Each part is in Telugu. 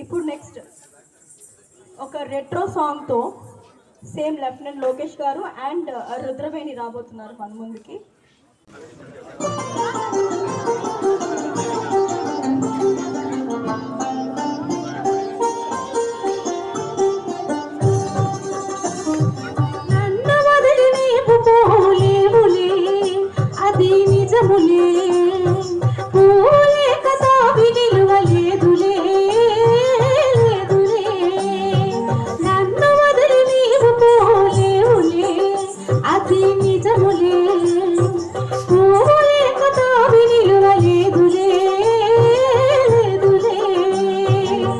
ఇప్పుడు నెక్స్ట్ ఒక రెట్రో సాంగ్తో సేమ్ లెఫ్టినెంట్ లోకేష్ గారు అండ్ uh, రుద్రవేణి రాబోతున్నారు మన ముందుకి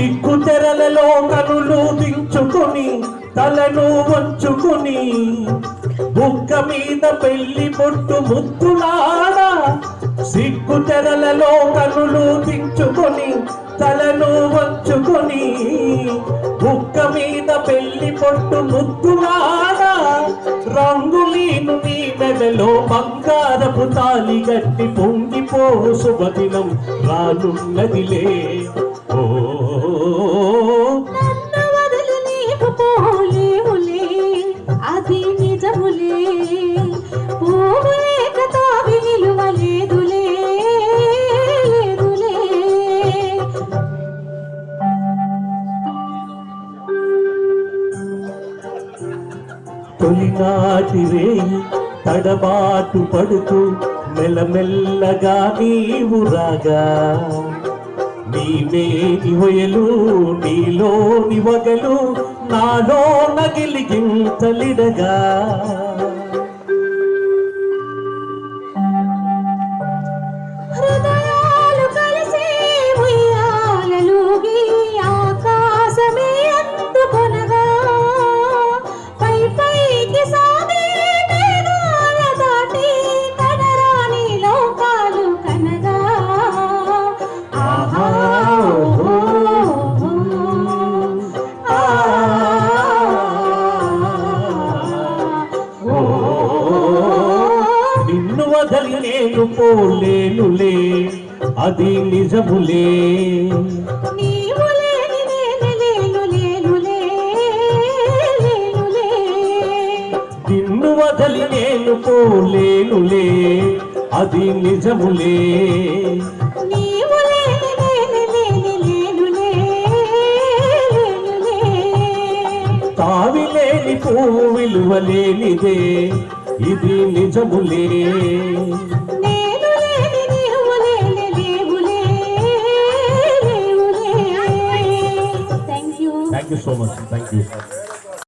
సిగ్గు తెరలలో కనులు దించుకుని తలను వంచుకుని బుక్క మీద పెళ్ళి పొట్టు ముద్దులాడ సిగ్గు తెరలలో కనులు దించుకొని తలను వంచుకొని బుక్క మీద పెళ్ళి పొట్టు ముద్దులాడ రంగులీను నీ మెడలో బంగారపు తాలి గట్టి పొంగిపో శుభదినం రానున్నదిలే. తొలినాటి వేయి తడబాటు పడుతూ మెల్లమెల్లగా నీవు రాగా. నీవేని వయలు నీలోని వగలు నాలో నగిలిగింతలిడగా నేను పోలేనులే అది నిజములే. నిన్ను వదలి నేను పోలేనులే అది నిజములే. తావిలేని పువ్వు విలువలేనిదే ఇది నిజములే. so much. Thank you.